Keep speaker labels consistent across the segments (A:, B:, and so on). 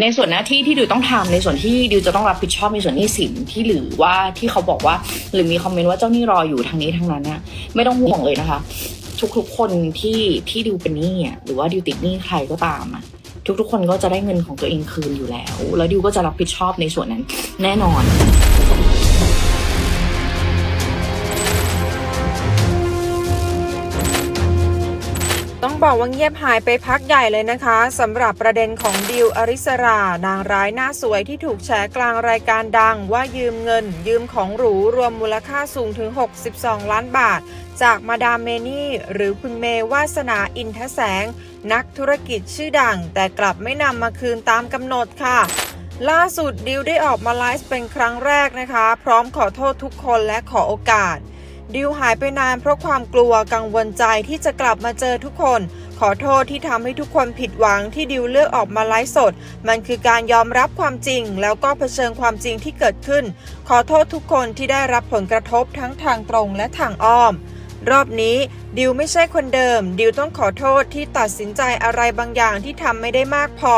A: ในส่วนหน้าที่ที่ดิวต้องทำในส่วนที่ดิวจะต้องรับผิดชอบในส่วนหนี้สินที่หรือว่าที่เขาบอกว่า หรือมีคอมเมนต์ว่าเจ้าหนี้รออยู่ทางนี้ทางนั้นนะไม่ต้องห่วงเลยนะคะ ทุกๆคนที่ที่ดิวเป็นหนี้อะหรือว่าดิวติดหนี้ใครก็ตามอะทุกๆคนก็จะได้เงินของตัวเองคืนอยู่แล้ว แล้วดิวก็จะรับผิดชอบในส่วนนั้นแน่นอน
B: บอกว่าเงียบหายไปพักใหญ่เลยนะคะสำหรับประเด็นของดิวอริสรานางร้ายหน้าสวยที่ถูกแฉกลางรายการดังว่ายืมเงิน ยืมของหรูรวมมูลค่าสูงถึง 62 ล้านบาท จากมาดามเมนี่ หรือคุณเมวาสนาอินทแสง นักธุรกิจชื่อดัง แต่กลับไม่นำมาคืนตามกำหนดค่ะล่าสุดดิวได้ออกมาไลฟ์เป็นครั้งแรกนะคะ พร้อมขอโทษทุกคนและขอโอกาส ดิวหายไปนานเพราะความกลัวกังวลใจที่จะกลับมาเจอทุกคน ขอโทษที่ทำให้ทุกคนผิดหวังที่ดิวเลือกออกมาไลฟ์สด มันคือการยอมรับความจริง แล้วก็เผชิญความจริงที่เกิดขึ้น ขอโทษทุกคนที่ได้รับผลกระทบทั้งทางตรงและทางอ้อม รอบนี้ดิวไม่ใช่คนเดิม ดิวต้องขอโทษที่ตัดสินใจอะไรบางอย่างที่ทำไม่ได้มากพอ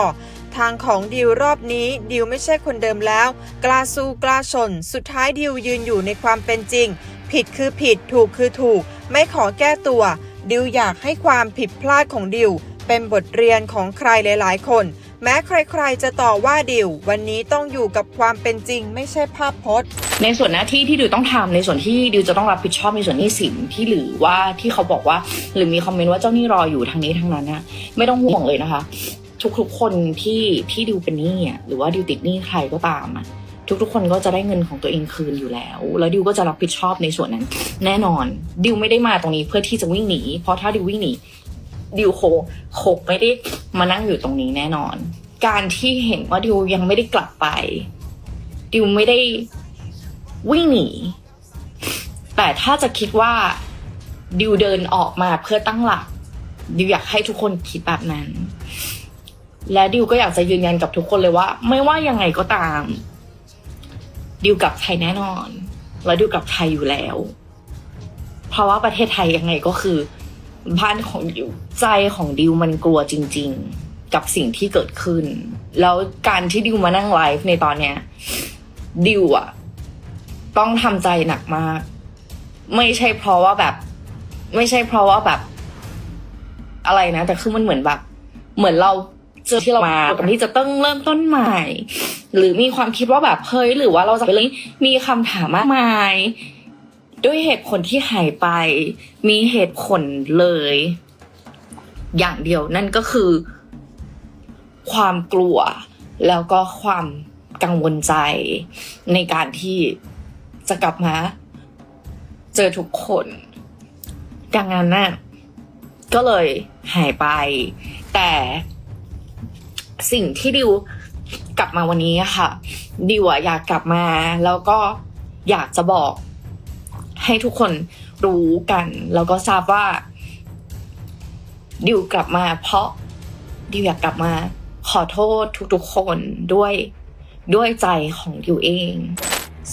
B: ทางของดิวรอบนี้ดิวไม่ใช่คนเดิมแล้ว กล้าสู้กล้าชน สุดท้ายดิวยืนอยู่ในความเป็นจริง ผิดคือผิดถูกคือถูก ไม่ขอแก้ตัว ดิวอยากให้ความผิดพลาดของดิว เป็นบทเรียนของใครหลาย ๆ คน แม้ใครๆจะต่อว่าดิว วันนี้ต้องอยู่กับความเป็นจริง ไม่ใช่ภาพพจน์
A: ในส่วนหน้าที่ที่ดิวต้องทำในส่วนที่ดิวจะต้องรับผิดชอบในส่วนหนี้สินที่หรือว่าที่เขาบอกว่า หรือมีคอมเมนต์ว่าเจ้าหนี้รออยู่ทางนี้ทางนั้นนะไม่ต้องห่วงเลยนะคะ ทุกๆคนที่ที่ดิวเป็นหนี้อะหรือว่าดิวติดหนี้ใครก็ตามอะ ทุกๆ คนก็จะได้เงินของตัวเองคืนอยู่แล้ว แล้วดิวก็จะรับผิดชอบในส่วนนั้น แน่นอน ดิวไม่ได้มาตรงนี้เพื่อที่จะวิ่งหนี เพราะถ้าดิววิ่งหนี ดิวโคโคไม่ได้มานั่งอยู่ตรงนี้แน่นอน การที่เห็นว่าดิวยังไม่ได้กลับไป ดิวไม่ได้วิ่งหนี แต่ถ้าจะคิดว่าดิวเดินออกมาเพื่อตั้งหลัก ดิวอยากให้ทุกคนคิดแบบนั้น และดิวก็อยากจะยืนยันกับทุกคนเลยว่า ไม่ว่ายังไงก็ตาม ดิวกับไทยแน่นอน แล้วดิวกับไทยอยู่แล้ว เพราะว่าประเทศไทยยังไงก็คือ บ้านของดิวใจของดิวมันกลัวจริง ๆ กับสิ่งที่เกิดขึ้น แล้วการที่ดิวมานั่งไลฟ์ในตอนเนี้ยดิวอะต้องทำใจหนักมาก ไม่ใช่เพราะว่าแบบ ไม่ใช่เพราะว่าแบบ อะไรนะ แต่คือมันเหมือนแบบ เหมือนเรา เจอที่เรามากับที่จะต้องเริ่มต้นใหม่ หรือมีความคิดว่าแบบเฮ้ยหรือว่าเราจะไปเรื่องมีคำถามมากมาย ด้วยเหตุผลที่หายไป มีเหตุผลเลย อย่างเดียวนั่นก็คือ ความกลัว แล้วก็ความกังวลใจในการที่จะกลับมา เจอทุกคนดังนั้นน่ะก็เลยหายไป แต่ สิ่งที่ดิวกลับมาวันนี้อะค่ะ ดิวอะอยากกลับมาแล้วก็อยากจะบอก ให้ทุกคนรู้กัน แล้วก็ทราบว่า ดิวกลับมา เพราะดิวอยากกลับมา ขอโทษทุกๆคนด้วยด้วยใจของดิวเอง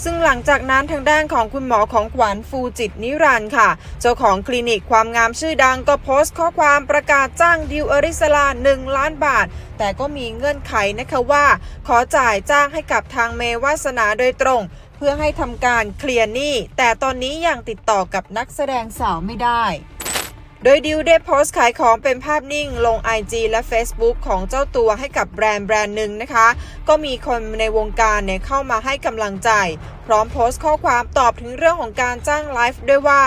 B: ซึ่งหลังจากนั้นทางด้านของคุณหมอของขวัญฟูจิตนิรันค่ะ เจ้าของคลินิกความงามชื่อดังก็โพสต์ข้อความประกาศจ้างดิวอริสลา 1 ล้านบาท แต่ก็มีเงื่อนไขนะคะว่า ขอจ่ายจ้างให้กับทางเมวาสนาโดยตรง เพื่อให้ทำการเคลียร์หนี้แต่ตอนนี้ยังติดต่อกับนักแสดงสาวไม่ได้ โดยดิวได้โพสต์ขายของเป็นภาพนิ่งลง IG และ Facebook ของเจ้าตัวให้กับแบรนด์แบรนด์หนึ่งนะคะ ก็มีคนในวงการเนี่ยเข้ามาให้กำลังใจ พร้อมโพสต์ข้อความตอบถึงเรื่องของการจ้างไลฟ์ด้วยว่า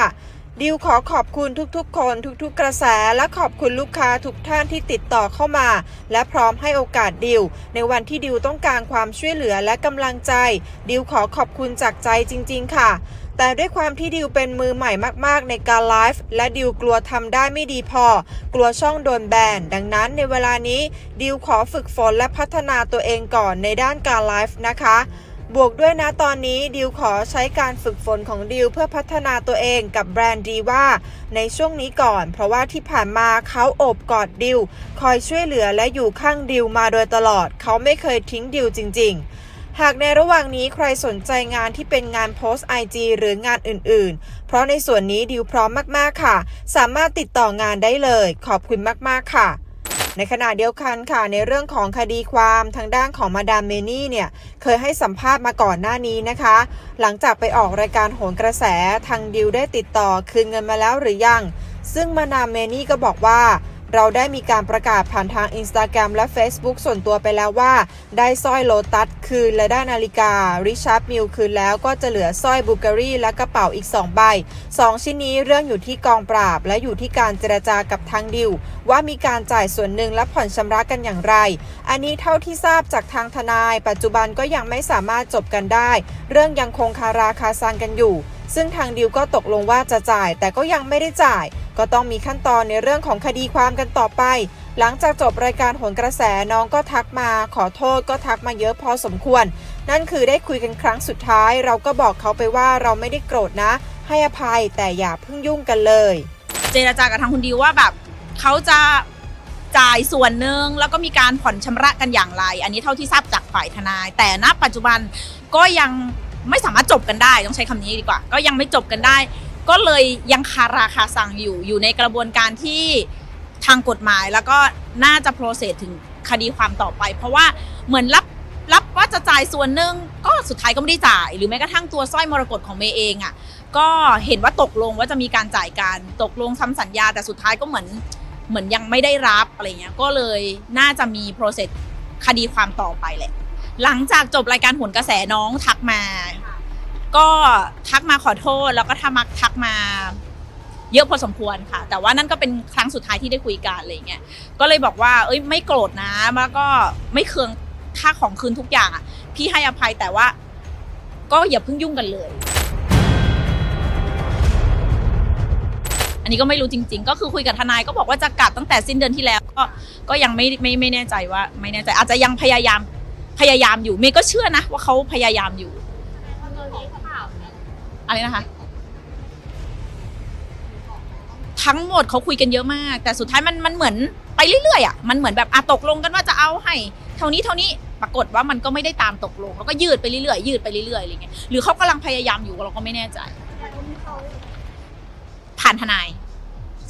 B: ดิวขอขอบคุณทุกๆ คนทุกๆ กระแสและขอบคุณลูกค้าทุกท่านที่ติดต่อเข้ามา และพร้อมให้โอกาสดิว ในวันที่ดิวต้องการความช่วยเหลือและกำลังใจ ดิวขอขอบคุณจากใจจริง ๆ ค่ะ แต่ด้วยความที่ดิวเป็นมือใหม่มากๆ ในการไลฟ์และดิวกลัวทำได้ไม่ดีพอ กลัวช่องโดนแบนดังนั้นในเวลานี้ดิวขอฝึกฝนและพัฒนาตัวเองก่อนในด้านการไลฟ์นะคะ บวกด้วยนะตอนนี้ดิวขอใช้การฝึกฝนของดิวเพื่อพัฒนาตัวเองกับแบรนด์ดีว่าในช่วงนี้ก่อน เพราะว่าที่ผ่านมาเขาโอบกอดดิวคอยช่วยเหลือและอยู่ข้างดิวมาโดยตลอด เขาไม่เคยทิ้งดิวจริง ๆหากในระหว่างนี้ใครสนใจงานที่เป็นงานโพสต์ IG หรืองานอื่น ๆ เพราะในส่วนนี้ดิวพร้อมมาก ๆ ค่ะ สามารถติดต่องานได้เลย ขอบคุณมาก ๆ ค่ะ ในขณะเดียวกันค่ะในเรื่องของคดีความทางด้านของมาดามเมนี่เนี่ยเคยให้สัมภาษณ์มาก่อนหน้านี้นะคะ หลังจากไปออกรายการโหนกระแสทางดิวได้ติดต่อคืนเงินมาแล้วหรือยัง ซึ่งมาดามเมนี่ก็บอกว่า เราได้มีการประกาศผ่านทาง Instagram และ Facebook ส่วนตัวไปแล้วว่า ได้สร้อยโลตัสคืนและได้นาฬิการิชาร์ดมิลคืนแล้วก็จะเหลือสร้อยบูการี่และกระเป๋าอีก 2 ใบ 2 ชิ้นนี้เรื่องอยู่ที่กองปราบ และอยู่ที่การเจรจากับทางดิว ว่ามีการจ่ายส่วนหนึ่งและผ่อนชำระกันอย่างไร อันนี้เท่าที่ทราบจากทางทนาย ปัจจุบันก็ยังไม่สามารถจบกันได้ เรื่องยังคงคาราคาซังกันอยู่ ซึ่งทางดิวก็ตกลงว่าจะจ่ายแต่ก็ยังไม่ได้จ่าย ก็ต้องมีขั้นตอนในเรื่องของคดีความกันต่อไป หลังจากจบรายการโหนกระแสน้องก็ทักมาขอโทษก็ทักมาเยอะพอสมควร นั่นคือได้คุยกันครั้งสุดท้าย เราก็บอกเขาไปว่าเราไม่ได้โกรธนะ ให้อภัยแต่อย่าเพิ่งยุ่งกันเลย
C: เจรจากับทางคุณดิวว่าแบบเขาจะจ่ายส่วนหนึ่งแล้วก็มีการผ่อนชำระกันอย่างไร อันนี้เท่าที่ทราบจากฝ่ายทนาย แต่ณปัจจุบันก็ยังไม่สามารถจบกันได้ต้องใช้คำนี้ดีกว่า ก็ยังไม่จบกันได้ ก็เลยยังคาราคาซังอยู่อยู่ในกระบวนการที่ทางกฎหมายแล้วก็น่าจะโปรเซสถึงคดีความต่อไป เพราะว่าเหมือนรับรับว่าจะจ่ายส่วนหนึ่งก็สุดท้ายก็ไม่ได้จ่าย หรือแม้กระทั่งตัวสร้อยมรกตของเมย์เองอะ่ะก็เห็นว่าตกลงว่าจะมีการจ่ายการตกลงทำสัญญา แต่สุดท้ายก็เหมือนเหมือนยังไม่ได้รับอะไรเงี้ยก็เลยน่าจะมี process คดีความต่อไปแหละหลังจากจบรายการโหนกระแสน้องทักมา ก็ทักมาขอโทษแล้วก็ทักมาทักมาเยอะพอสมควรค่ะ แต่ว่านั่นก็เป็นครั้งสุดท้ายที่ได้คุยกันอะไรเงี้ยก็เลยบอกว่า เอ้ยไม่โกรธนะ แล้วก็ไม่เคืองค่าของคืนทุกอย่างอะ พี่ให้อภัยแต่ว่า ก็อย่าเพิ่งยุ่งกันเลย อันนี้ก็ไม่รู้จริง ๆ ก็คือคุยกับทนายก็บอกว่าจะกลับตั้งแต่สิ้นเดือนที่แล้ว ก็ก็ยังไม่ไม่ไม่แน่ใจว่า ไม่แน่ใจ อาจจะยังพยายามพยายามอยู่เมย์ก็เชื่อนะว่าเขาพยายามอยู่ อะไรนะคะ ทั้งหมดเขาคุยกันเยอะมาก แต่สุดท้ายมันมันเหมือนไปเรื่อยๆอะมันเหมือนแบบอะตกลงกันว่าจะเอาให้เท่านี้เท่านี้ปรากฏว่ามันก็ไม่ได้ตามตกลงเขาก็ยืดไปเรื่อยๆยืดไปเรื่อยๆอะไรเงี้ยหรือเขากำลังพยายามอยู่เราก็ไม่แน่ใจ ผ่านทนาย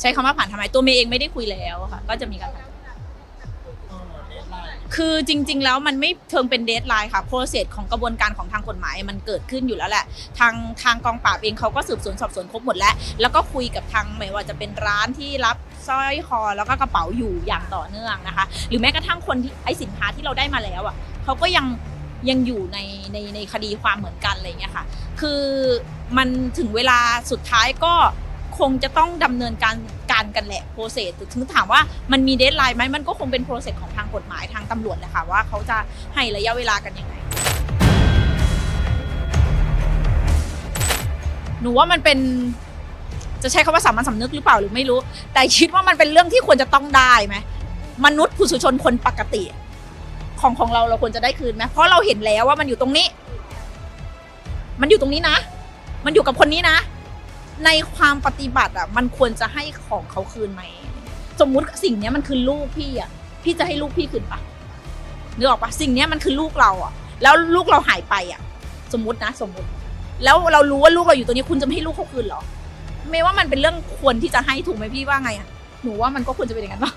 C: ใช้คำว่าผ่านทนายตัวเมย์เองไม่ได้คุยแล้วค่ะ ก็จะมีการ คือจริง ๆ แล้วมันไม่เทิงเป็นเดทไลน์ค่ะโปรเซสของกระบวนการของทางกฎหมายมันเกิดขึ้นอยู่แล้วแหละ ทางทางกองปราบเองเขาก็สืบสวนสอบสวนครบหมดแล้ว แล้วก็คุยกับทางไม่ว่าจะเป็นร้านที่รับสร้อยคอแล้วก็กระเป๋าอยู่อย่างต่อเนื่องนะคะ หรือแม้กระทั่งคนที่ไอสินค้าที่เราได้มาแล้วอะเขาก็ยังยังอยู่ในในในคดีความเหมือนกันอะไรเงี้ยค่ะ คือมันถึงเวลาสุดท้ายก็คงจะต้องดำเนินการ การกันแหละโปรเซสถึงถามว่ามันมีเดทไลน์ไหมมันก็คงเป็นโปรเซสของทางกฎหมายทางตำรวจแหละค่ะว่าเขาจะให้ระยะเวลากันยังไงหนูว่ามันเป็นจะใช้คำว่าสามัญสำนึกหรือเปล่าหรือไม่รู้ แต่คิดว่ามันเป็นเรื่องที่ควรจะต้องได้ไหมมนุษย์ผู้สุชนคนปกติ ของของเราเราควรจะได้คืนไหมเพราะเราเห็นแล้วว่ามันอยู่ตรงนี้ มันอยู่ตรงนี้นะ มันอยู่กับคนนี้นะ ในความปฏิบัติอะ มันควรจะให้ของเขาคืนไหม สมมุติสิ่งเนี้ยมันคือลูกพี่อะ พี่จะให้ลูกพี่คืนปะนึกออกปะสิ่งเนี้ยมันคือลูกเราอะ แล้วลูกเราหายไปอะ สมมตินะ สมมติ แล้วเรารู้ว่าลูกเราอยู่ตรงนี้คุณจะไม่ให้ลูกเขาคืนเหรอ ไม่ว่ามันเป็นเรื่องควรที่จะให้ถูกไหมพี่ว่าไงอะ หนูว่ามันก็ควรจะเป็นอย่างนั้นปะ